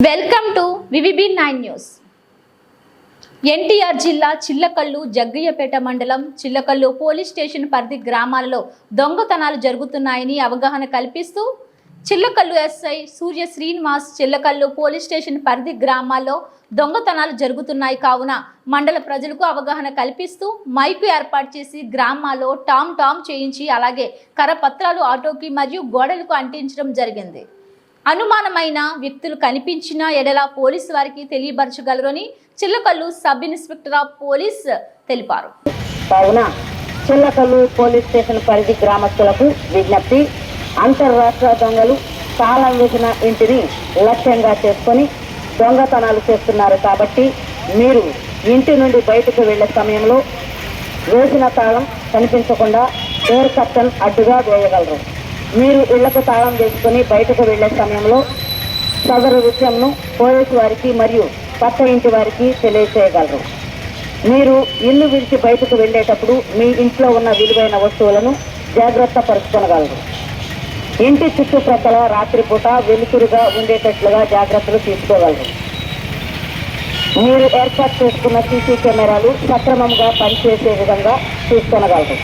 Welcome to VVB nine news. NTR జిల్లా చిల్లకల్లు జగ్గయ్యపేట మండలం Chillakallu police station పరిధి గ్రామాలలో దొంగతనాలు జరుగుతున్నాయని అవగాహన కల్పిస్తూ Chillakallu SI Surya Srinivas Chillakallu police station పరిధి గ్రామాల్లో దొంగతనాలు జరుగుతున్నాయి కావున మండల ప్రజలకు అవగాహన కల్పిస్తూ మైకు ఏర్పాటు చేసి గ్రామాల్లో టామ్ టామ్ చేయించి అలాగే కరపత్రాలు ఆటోకి మరియు గోడలకు అంటించడం జరిగింది. అనుమానమైన వ్యక్తులు కనిపించిన ఎడల పోలీసు వారికి తెలియపరచగలరని Chillakallu sub inspector of police తెలిపారు. కావున చిల్లకల్లు పోలీస్ స్టేషన్ పరిధి గ్రామస్తులకు విజ్ఞప్తి అంతర్రాష్ట్ర దొంగలు తాళం వేసిన ఇంటిని లక్ష్యంగా చేసుకొని దొంగతనాలు చేస్తున్నారు కాబట్టి మీరు ఇంటి నుండి బయటకు వెళ్ళే సమయంలో వేసిన తాళం కనిపించకుండా ఎయిర్ కట్టన్ అడ్డుగా వేయగలరు. మీరు ఇళ్ళకు తాళం వేసుకుని బయటకు వెళ్ళే సమయంలో సదరు విషయంను పోలీసు వారికి మరియు పక్క ఇంటి వారికి తెలియచేయగలరు. మీరు ఇల్లు విడిచి బయటకు వెళ్ళేటప్పుడు మీ ఇంట్లో ఉన్న విలువైన వస్తువులను జాగ్రత్త పరుచుకొనగలరు. ఇంటి చుట్టుప్రక్కల రాత్రిపూట వెలుతురుగా ఉండేటట్లుగా జాగ్రత్తలు తీసుకోగలరు. మీరు ఏర్పాటు చేసుకున్న సీసీ కెమెరాలు సక్రమంగా పనిచేసే విధంగా చూసుకొనగలరు.